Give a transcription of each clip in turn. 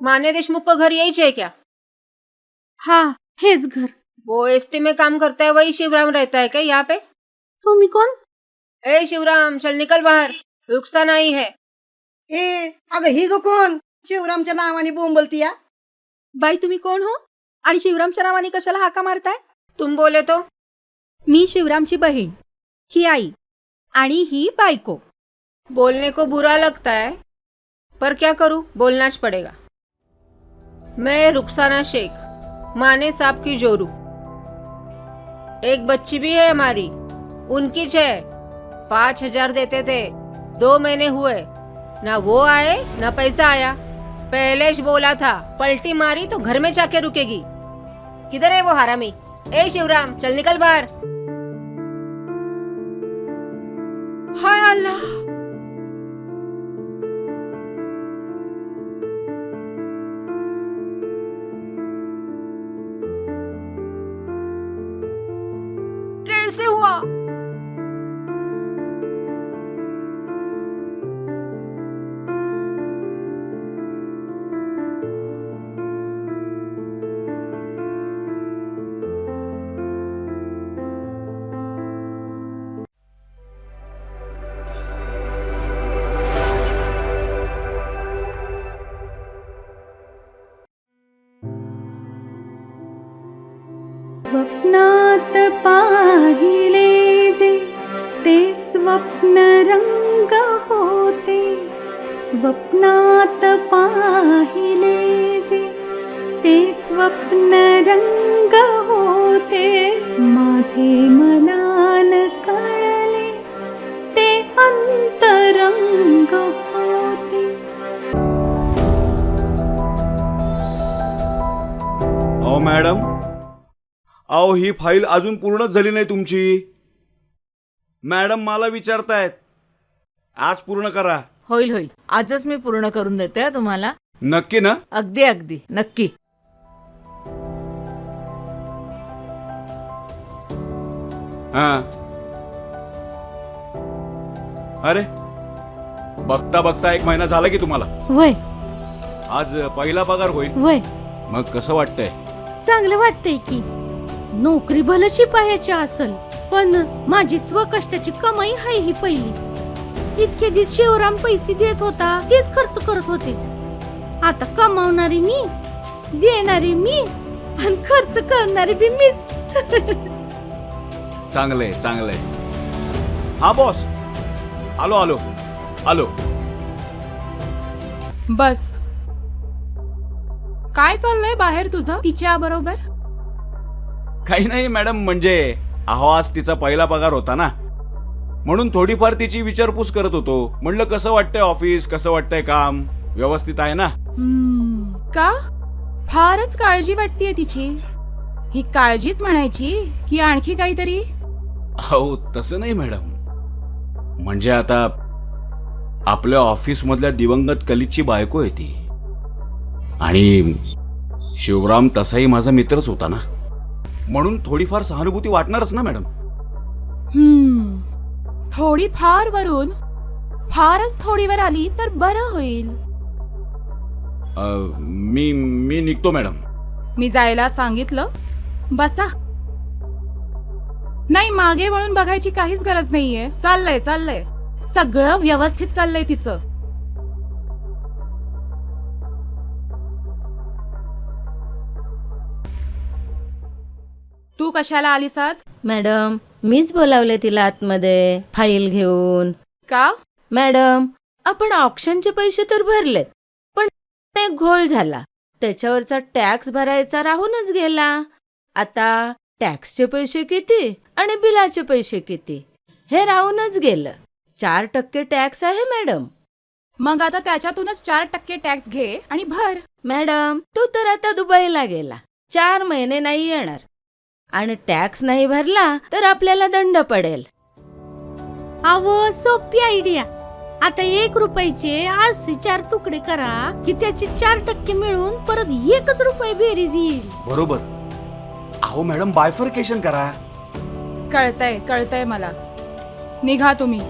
माने देशमुख का घर यही है क्या? हाँ हेच घर. वो एसटी में काम करता है वही शिवराम रहता है क्या यहाँ पे? तुम्ही कोण? ए शिवराम चल निकल बाहर. रुखसाना ही है. ए अगं ही ग कोण? शिवरामच्या नावाने बोंबलती या. बाई तुम्ही कोण हो? आणि शिवरामच्या नावाने कशाला हाका मारताय? तुम बोले तो. मी शिवरामची बहीण ही आई आणि ही बायको. बोलने को बुरा लगता है पर क्या करूं? बोलना च पड़ेगा. मैं रुखसाना शेख, माने साहब की जोरू। एक बच्ची भी है हमारी, उनकी है पाँच हज़ार देते थे, दो महीने हुए। ना वो आए, ना पैसा आया। पहले बोला था, पलटी मारी तो घर में जाके रुकेगी। किधर है वो हरामी? ए शिवराम, चल निकल बाहर। हाय अल्लाह! स्वप्नात पाहिले जे ते स्वप्न रंग होते. स्वप्नात पाहिले जे ते स्वप्न रंग होते. माझे मनान कळले ते अंतरंग होते. ओ मॅडम अहो ही फाईल अजून पूर्णच झाली नाही तुमची. मॅडम मला विचारतायत. आज पूर्ण करा. होईल होईल. आजच मी पूर्ण करून देते हं तुम्हाला. नक्की ना? अगदी अगदी. नक्की. हा. अरे बघता बघता एक महिना झाला की तुम्हाला. वय. आज पहिला पगार होईल. वय. मग कसं वाटतंय? चांगलं वाटतंय की. नोकरी भलं शिपायाची असल पण माझी स्वकष्टाची कमाई हाय ही पहिली. इतके दिवस शिवराम पैसे देत होता तेच खर्च करत होते. आता कमावणारी मी देणारी मी आणि खर्च करणारी बी मीच. चांगलंय चांगलंय. हा बॉस आलो आलो. आलो. बस. काय चाललंय बाहेर तुझं? तिच्या बरोबर? काही नाही मॅडम म्हणजे अहो आज तिचा पहिला पगार होता ना. म्हणून थोडीफार तिची विचारपूस करत होतो. म्हणलं कसं वाटतंय ऑफिस? कसं वाटतंय काम? व्यवस्थित आहे ना? हम्म, का? फारच काळजी वाटतेय तिची. ही काळजीच म्हणायची की आणखी काहीतरी? अहो तसं नाही मॅडम. म्हणजे आता आपल्या ऑफिस मधल्या दिवंगत कलितची बायको आहे ती. आणि शिवराम तसाही माझा मित्रच होता ना. म्हणून थोडीफार सहानुभूती वाटणारच ना मॅडम? हम्म. थोडी फार वरून फारच थोडीवर आली तर बरं होईल. अ, मी मी निघतो मॅडम. मी जायला सांगितलं. बसा. नाही मागे वळून बघायची काहीच गरज नाहीये. चाललंय चाललंय. सगळं व्यवस्थित चाललंय तिचं. तू कशाला आलीसात मॅडम मीच बोलावले तिला आतमध्ये फाईल घेऊन. का? मॅडम आपण ऑप्शनचे पैसे तर भरलेत पण एक घोळ झाला. त्याच्यावरचा टॅक्स भरायचा राहूनच गेला. आता टॅक्सचे पैसे किती आणि बिलाचे पैसे किती हे राहूनच गेलं. चार टक्के टॅक्स आहे मॅडम. मग आता त्याच्यातूनच चार टक्के टॅक्स घे आणि भर. मॅडम तो तर आता दुबईला गेला. चार महिने नाही येणार. आणि टॅक्स नाही भरला तर आपल्याला दंड पडेल. अव सोपी आयडिया आता एक रुपयाचे आजचे चार तुकडे करा की त्याचे चार टक्के मिळून परत एकच रुपये बेरीज येईल. बरोबर. अहो मॅडम बायफर्केशन करा. कळतंय कळतंय मला. निघा तुम्ही.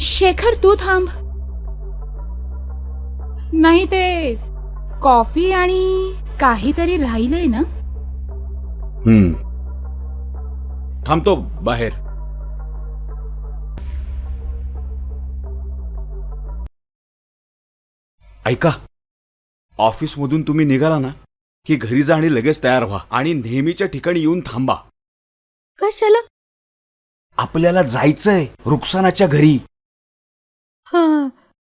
शेखर तू थांब. नाही ते कॉफी आणि काहीतरी राहिलंय ना? हम्म. थांबतो बाहेर. ऐका ऑफिसमधून तुम्ही निघाला ना की घरी जा आणि लगेच तयार व्हा आणि नेहमीच्या ठिकाणी येऊन थांबा. कशाला? आपल्याला जायचंय रुक्सानाच्या घरी. हा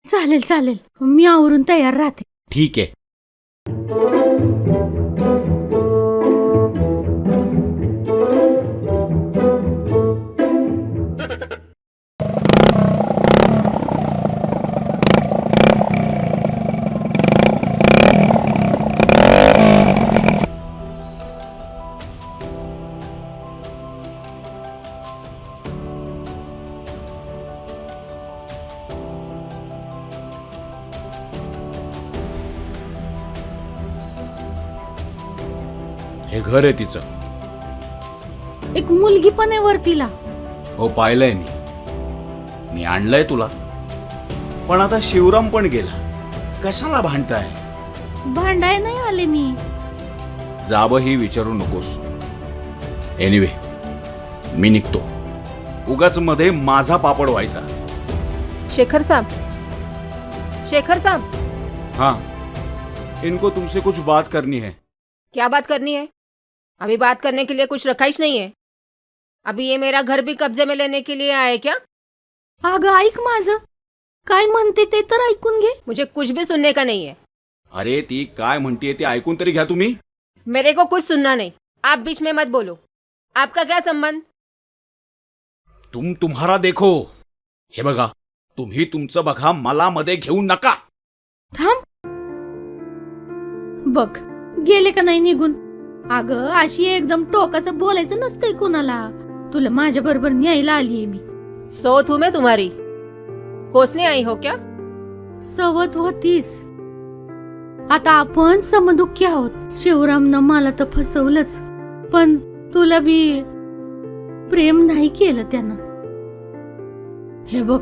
चालेल चालेल. मी आवरून तयार राहते. ठीक आहे. हे घर आहे तिचं. एक मुलगी पण आहे वरतीला हो पाहिलंय मी. मी आणलंय तुला. पण आता शिवराम पण गेला. कशाला भांडताय? भांडाय नाही आले मी. जाबही विचारू नकोस. एनिवे मी निघतो. उगाच मध्ये माझा पापड व्हायचा. शेखर साहब शेखर साहब हाँ. इनको तुमसे कुछ बात करनी है. क्या बात करनी है? अभी बात करने के लिए कुछ रखाइश नहीं है। अभी ये मेरा घर भी कब्जे में लेने के लिए आए क्या? अगं ऐक माझं। काय म्हणते ते तर ऐकून घे। मुझे कुछ भी सुनने का नहीं है। अरे ती काय म्हणतीये ते ऐकून तरी घ्या तुम्ही। मेरे को कुछ सुनना नहीं। आप बीच में मत बोलो। आपका क्या संबंध? तुम तुम्हारा देखो। हे बघा तुम्ही तुमचं बघा मला मध्ये घेऊ नका। थांब। बघ गेले का नाही निघून? अगं अशी एकदम टोकाचं बोलायचं नसतंय कुणाला. तुला माझ्या बरोबर न्यायला आलीये मी. सो तू मैं तुम्हारी. कोसने आई हो क्या? सवत होतीस. आता आपण समदुःखी आहोत. शिवरामनं मला तर फसवलंच. पण तुला बी प्रेम नाही केलं त्यानं. हे बघ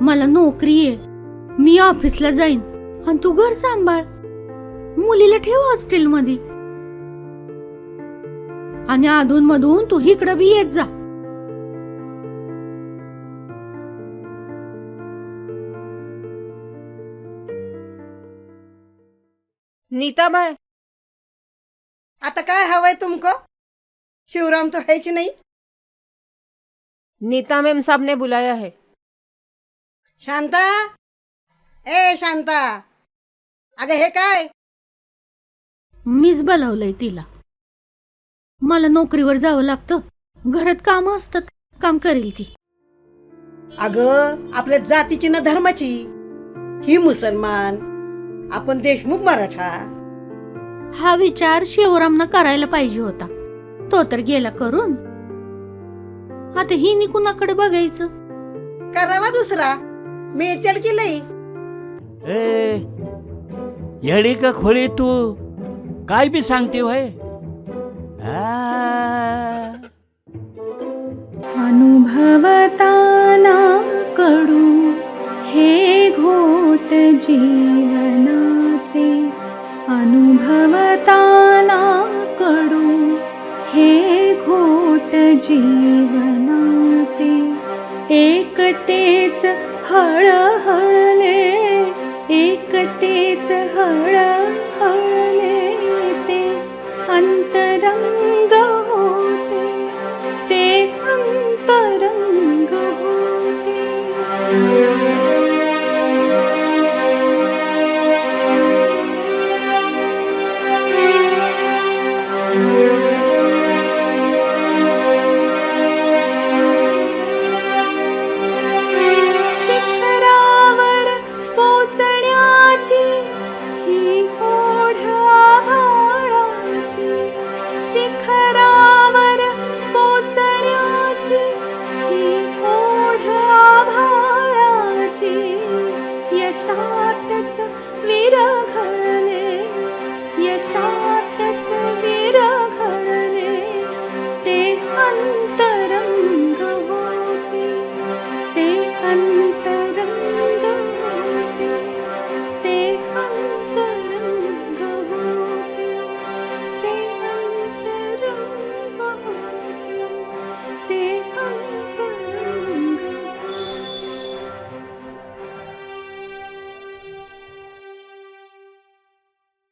मला नोकरी आहे. मी ऑफिसला जाईन. आणि तू घर सांभाळ. मुलीला ठेव हॉस्टेलमध्ये. आणि अधून मधून तू इकडं बी येत जा. नीता भाई आता काय हवंय तुमको? शिवराम तो है नाही. नीता मैम साहब ने बुलाया है शांता? ए शांता. अगं हे काय? मीच बोलावलंय तिला. मला नोकरीवर जावं लागतं. घरात काम असतात. काम करेल ती. अगं आपल्या जातीची ना धर्माची. ही मुसलमान आपण देशमुख मराठा. हा विचार शिवरामनं करायला पाहिजे होता. तो तर गेला करून. आता ही कुणाकडे बघायचं? करावा दुसरा. मिळतेल की लई ए येडी का खोळी तू? काय बी सांगते होय? आ, अनुभवताना कडू हे घोट जीवनाचे अनुभवताना कडू हे घोट जीवनाचे एकटेच हळहळले एकटेच हळहळ